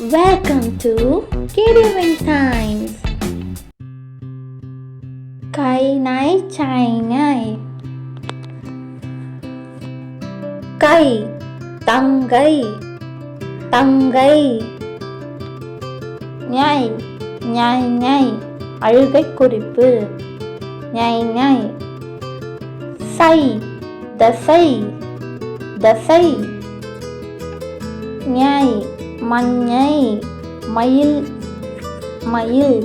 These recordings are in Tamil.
Welcome to Kidding Times. Cái nái chài ngay. Cây tăng gây tăng gây nhai nhai nhai அழுகை குறிப்பு nhai nhai say தசை தசை nhai மஞ்சை மயில் மயில்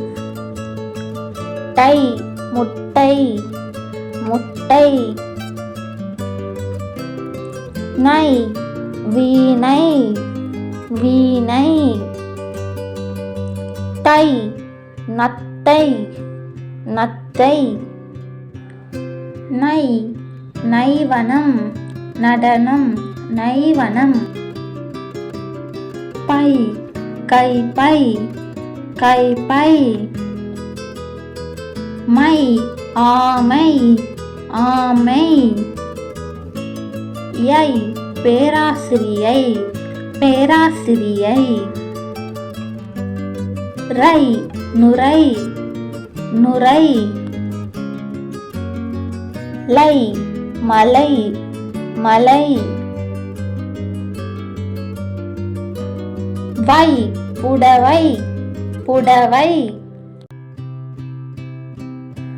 டை முட்டை முட்டை நை வீணை வீணை தை நத்தை நத்தை நை நைவனம் நடனம் நைவனம். பை கை பை கை பை மை ஆமை ஆமை. யை பேராசிரியை பேராசிரியை. ரை நுரை நுரை. லை மலை மலை. வை புடவை புடவை.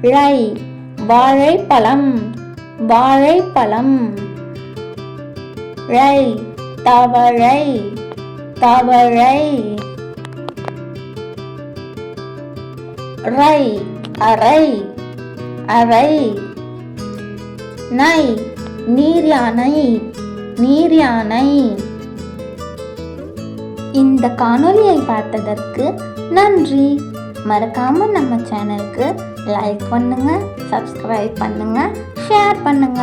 ழை வாழைப்பழம் வாழைப்பழம். ழை தவழை தவழை. ரை அறை அறை. நை நீர் யானை நீர் யானை. இந்த காணொளியை பார்த்ததற்கு நன்றி. மறக்காம நம்ம சேனலுக்கு லைக் பண்ணுங்க சப்ஸ்கிரைப் பண்ணுங்க ஷேர் பண்ணுங்க.